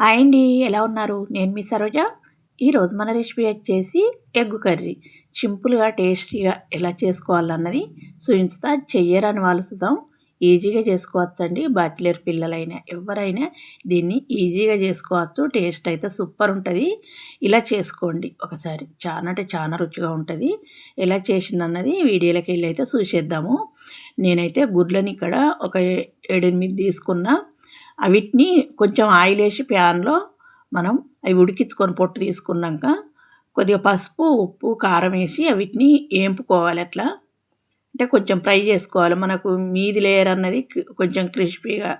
Hi అండి ఎలా ఉన్నారు? నేను మీ సరోజ. ఈరోజు మన రెసిపీ వచ్చేసి ఎగ్ కర్రీ. సింపుల్గా టేస్టీగా ఎలా చేసుకోవాలన్నది చూపించుతా చెయ్యరని వాళ్ళు చూద్దాం ఈజీగా చేసుకోవచ్చండి. బ్యాచిలర్ పిల్లలైనా ఎవరైనా దీన్ని ఈజీగా చేసుకోవచ్చు. టేస్ట్ అయితే సూపర్ ఉంటుంది. ఇలా చేసుకోండి. ఒకసారి చాలా అంటే చాలా రుచిగా ఉంటుంది. ఎలా చేసిందన్నది వీడియోలోకి వెళ్ళి అయితే చూసేద్దాము. నేనైతే గుడ్లని ఇక్కడ ఒక ఏడెనిమిది తీసుకున్నా. వీటిని కొంచెం ఆయిల్ వేసి ప్యాన్లో మనం అవి ఉడికించుకొని పొట్టు తీసుకున్నాక కొద్దిగా పసుపు ఉప్పు కారం వేసి వీటిని వేంపుకోవాలి అట్లా. అంటే కొంచెం ఫ్రై చేసుకోవాలి. మనకు మీది లేయర్ అన్నది కొంచెం క్రిస్పీగా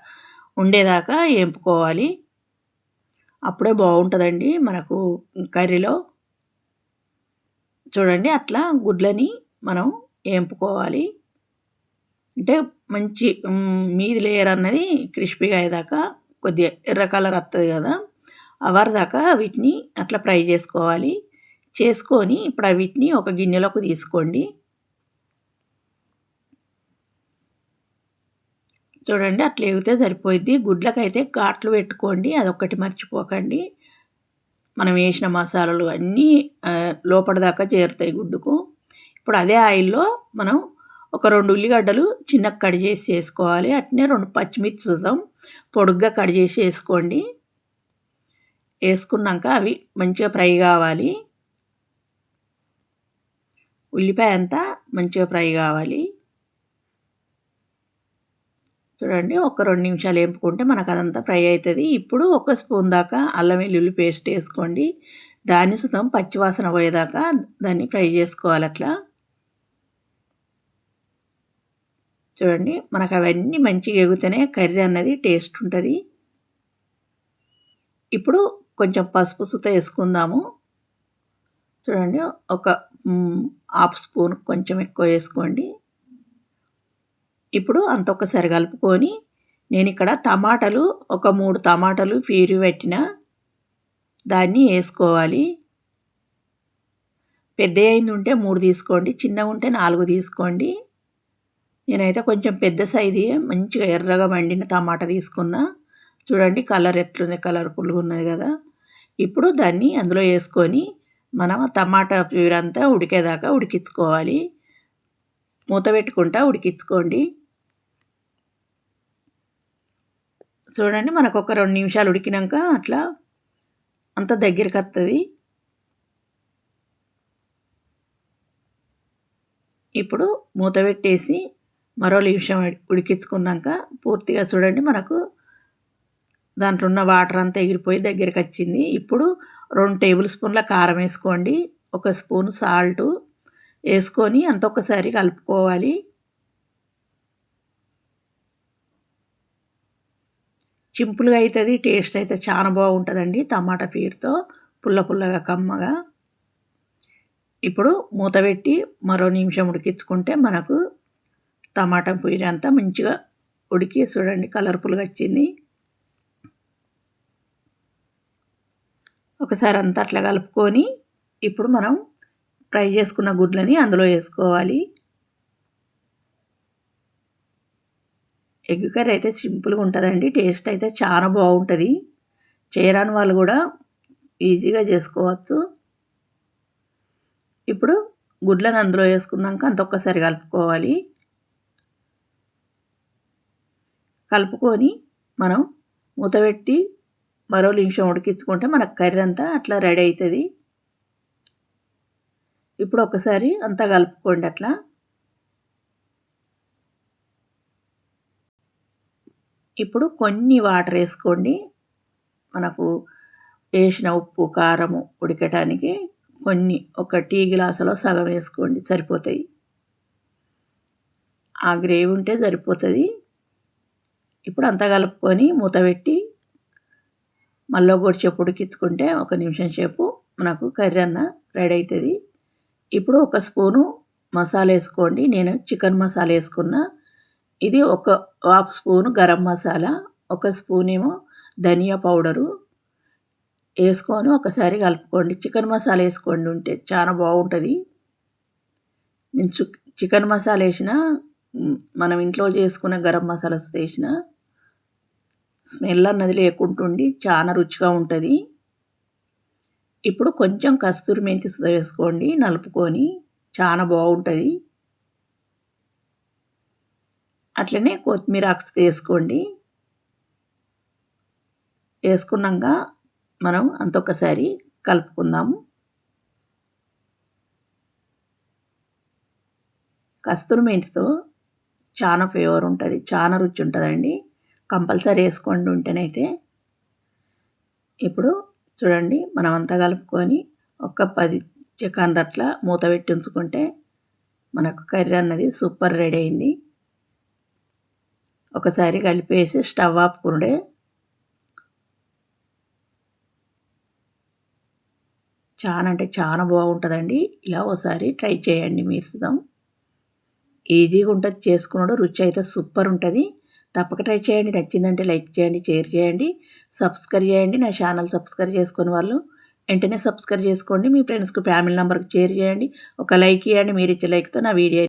ఉండేదాకా ఏంపుకోవాలి. అప్పుడే బాగుంటుందండి మనకు కర్రీలో. చూడండి అట్లా గుడ్లని మనం వేంపుకోవాలి అంటే మంచి మీది లేయర్ అన్నది క్రిస్పీగా అయ్యేదాకా కొద్దిగా ఎర్ర కలర్ వస్తుంది కదా అవర్ దాకా వీటిని అట్లా ఫ్రై చేసుకోవాలి. చేసుకొని ఇప్పుడు వీటిని ఒక గిన్నెలోకి తీసుకోండి. చూడండి అట్లా ఎగితే సరిపోయిద్ది. గుడ్లకైతే ఘాట్లు పెట్టుకోండి అదొక్కటి మర్చిపోకండి. మనం వేసిన మసాలాలు అన్నీ లోపల దాకా చేరుతాయి గుడ్డుకు. ఇప్పుడు అదే ఆయిల్లో మనం ఒక రెండు ఉల్లిగడ్డలు చిన్న కట్ చేసి వేసుకోవాలి. అట్నే రెండు పచ్చిమిర్చి చూద్దాం. పొడుగ్గా కట్ చేసి వేసుకోండి. వేసుకున్నాక అవి మంచిగా ఫ్రై కావాలి. ఉల్లిపాయ అంతా మంచిగా ఫ్రై కావాలి. చూడండి ఒక రెండు నిమిషాలు వేపుకుంటే మనకు అదంతా ఫ్రై అవుతుంది. ఇప్పుడు ఒక స్పూన్ దాకా అల్లం వెల్లుల్లి పేస్ట్ వేసుకోండి. దాన్ని సుతం పచ్చివాసన పోయేదాకా దాన్ని ఫ్రై చేసుకోవాలి అట్లా. చూడండి మనకు అవన్నీ మంచిగా ఎగుతేనే కర్రీ అన్నది టేస్ట్ ఉంటుంది. ఇప్పుడు కొంచెం పసుపు సుత వేసుకుందాము. చూడండి ఒక హాఫ్ స్పూన్ కొంచెం ఎక్కువ వేసుకోండి. ఇప్పుడు అంత ఒకసారి కలుపుకొని నేను ఇక్కడ టమాటాలు ఒక మూడు టమాటాలు పీరి పెట్టిన దాన్ని వేసుకోవాలి. పెద్ద అయింది ఉంటే మూడు తీసుకోండి చిన్నగా ఉంటే నాలుగు తీసుకోండి. నేనైతే కొంచెం పెద్ద సైజు మంచిగా ఎర్రగా వండిన టమాటా తీసుకున్నా. చూడండి కలర్ ఎట్లుంది కలర్ఫుల్గా ఉన్నది కదా. ఇప్పుడు దాన్ని అందులో వేసుకొని మనం టమాటా ప్యూర్ అంతా ఉడికేదాకా ఉడికించుకోవాలి. మూత పెట్టుకుంటా ఉడికించుకోండి. చూడండి మనకు ఒక రెండు నిమిషాలు ఉడికినాక అట్లా అంత దగ్గరికి వస్తుంది ఇప్పుడు మూత పెట్టేసి మరో నిమిషం ఉడికించుకున్నాక పూర్తిగా చూడండి మనకు దాంట్లో ఉన్న వాటర్ అంతా ఎగిరిపోయి దగ్గరికి వచ్చింది. ఇప్పుడు రెండు టేబుల్ స్పూన్ల కారం వేసుకోండి. ఒక స్పూన్ సాల్ట్ వేసుకొని అంత ఒకసారి కలుపుకోవాలి. సింపుల్గా అవుతుంది టేస్ట్ అయితే చాలా బాగుంటుందండి టమాటా పీరుతో పుల్ల పుల్లగా కమ్మగా. ఇప్పుడు మూత పెట్టి మరో నిమిషం ఉడికించుకుంటే మనకు టమాటా పూరి అంతా మంచిగా ఉడికి చూడండి కలర్ఫుల్గా వచ్చింది. ఒకసారి అంతా అట్లా కలుపుకొని ఇప్పుడు మనం ఫ్రై చేసుకున్న గుడ్లని అందులో వేసుకోవాలి. ఎగ్ కర్రీ అయితే సింపుల్గా ఉంటుందండి టేస్ట్ అయితే చాలా బాగుంటుంది. చేయరాని వాళ్ళు కూడా ఈజీగా చేసుకోవచ్చు. ఇప్పుడు గుడ్లను అందులో వేసుకున్నాక అంత ఒక్కసారి కలుపుకోవాలి. కలుపుకొని మనం మూతపెట్టి మరో నిమిషం ఉడికించుకుంటే మనకు కర్రీ అంతా అట్లా రెడీ అవుతుంది ఇప్పుడు ఒకసారి అంతా కలుపుకోండి అట్లా. ఇప్పుడు కొన్ని వాటర్ వేసుకోండి. మనకు వేసిన ఉప్పు కారము ఉడకటానికి కొన్ని ఒక టీ గ్లాసులో సగం వేసుకోండి సరిపోతాయి. ఆ గ్రేవీ ఉంటే సరిపోతుంది. ఇప్పుడు అంతా కలుపుకొని మూత పెట్టి మళ్ళీ గొడిచేపు ఉడికించుకుంటే ఒక నిమిషం సేపు మనకు కర్రీ అన్న రెడీ అవుతుంది ఇప్పుడు ఒక స్పూను మసాలా వేసుకోండి. నేను చికెన్ మసాలా వేసుకున్నా. ఇది ఒక హాఫ్ స్పూను గరం మసాలా ఒక స్పూన్ ఏమో ధనియా పౌడరు. వేసుకొని ఒకసారి కలుపుకోండి. చికెన్ మసాలా వేసుకోండి ఉంటే చాలా బాగుంటుంది. నేను చికెన్ మసాలా వేసిన మనం ఇంట్లో చేసుకున్న గరం మసాలా వేసిన స్మెల్ అన్నది లేకుంటుండి చాలా రుచిగా ఉంటుంది. ఇప్పుడు కొంచెం కస్తూరి మెంతి సుధ వేసుకోండి నలుపుకొని చాలా బాగుంటుంది. అట్లనే కొత్తిమీర ఆక్స్ వేసుకోండి. వేసుకున్నాక మనం అంతొకసారి కలుపుకుందాము. కస్తూరి మెంతితో చాలా ఫ్లేవర్ ఉంటుంది చాలా రుచి ఉంటుందండి. కంపల్సరీ వేసుకోండి ఉంటేనైతే. ఇప్పుడు చూడండి మనం అంతా కలుపుకొని ఒక పది చికెన్ అట్లా మూత పెట్టి ఉంచుకుంటే మనకు కర్రీ అన్నది సూపర్ రెడీ అయింది. ఒకసారి కలిపేసి స్టవ్ ఆపుకుండే చాలా అంటే చాలా బాగుంటుందండి. ఇలా ఒకసారి ట్రై చేయండి మీరు సిద్ధం ఈజీగా ఉంటుంది చేసుకున్నాడు రుచి అయితే సూపర్ ఉంటుంది. తప్పక ట్రై చేయండి. నచ్చిందంటే లైక్ చేయండి షేర్ చేయండి సబ్స్క్రైబ్ చేయండి. నా ఛానల్ సబ్స్క్రైబ్ చేసుకుని వాళ్ళు వెంటనే సబ్స్క్రైబ్ చేసుకోండి. మీ ఫ్రెండ్స్కి ఫ్యామిలీ నెంబర్కి షేర్ చేయండి. ఒక లైక్ ఇవ్వండి. మీరు ఇచ్చే లైక్తో నా వీడియో